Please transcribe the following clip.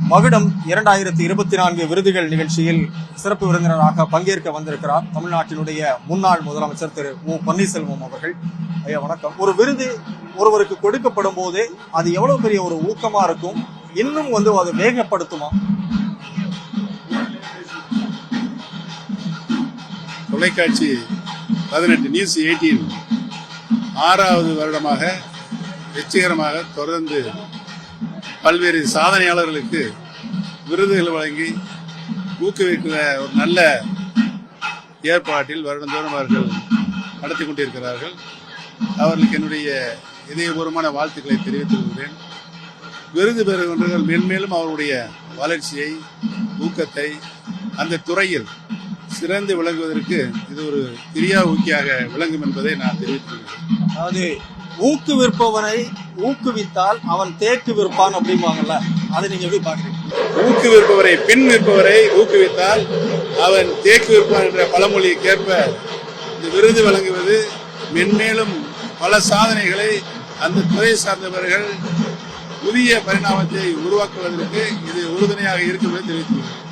மகுடம் இரண்டாயிரத்தி இருபத்தி நான்கு விருதுகள் நிகழ்ச்சியில் சிறப்பு விருந்தினராக பங்கேற்க வந்திருக்கிறார் தமிழ்நாட்டினுடைய முன்னாள் முதலமைச்சர் திரு மு. பன்னீர்செல்வம் அவர்கள். ஐயா வணக்கம். ஒரு விருது ஒருவருக்கு கொடுக்கப்படும் போதே அது எவ்வளவு பெரிய ஒரு ஊக்கமா இருக்கும்? இன்னும் வந்து அதை வேகப்படுத்துமா? தொலைக்காட்சி பதினெட்டு நியூஸ் எயிட்டீன் ஆறாவது வருடமாக வெற்றிகரமாக தொடர்ந்து பல்வேறு சாதனையாளர்களுக்கு விருதுகள் வழங்கி ஊக்குவிக்கிற ஒரு நல்ல ஏற்பாட்டில் வருடந்தோறும் அவர்கள் நடத்தி கொண்டிருக்கிறார்கள். அவர்களுக்கு என்னுடைய இதயபூர்வமான வாழ்த்துக்களை தெரிவித்துக் கொள்கிறேன். விருது பெறுகின்றவர்கள் மென்மேலும் அவருடைய வளர்ச்சியை ஊக்கத்தை அந்த துறையில் சிறந்து விளங்குவதற்கு இது ஒரு கிரியா ஊக்கியாக விளங்கும் என்பதை நான் தெரிவித்துக் கொள்கிறேன். ஊக்கு ஊக்குவிற்பவனை ஊக்குவித்தால் அவன் தேக்கு விற்பான் அப்படிம்பாங்கல்ல அதை நீங்க எப்படி பாக்குறீங்க ஊக்குவிற்பவரை பின் விற்பவரை ஊக்குவித்தால் அவன் தேக்கு விற்பான் என்ற பழமொழிக்கேற்ப இந்த விருது வழங்குவது மென்மேலும் பல சாதனைகளை அந்த துறை சார்ந்தவர்கள் புதிய பரிணாமத்தை உருவாக்குவதற்கு இது உறுதுணையாக இருக்கும் என்று தெரிவித்துள்ளது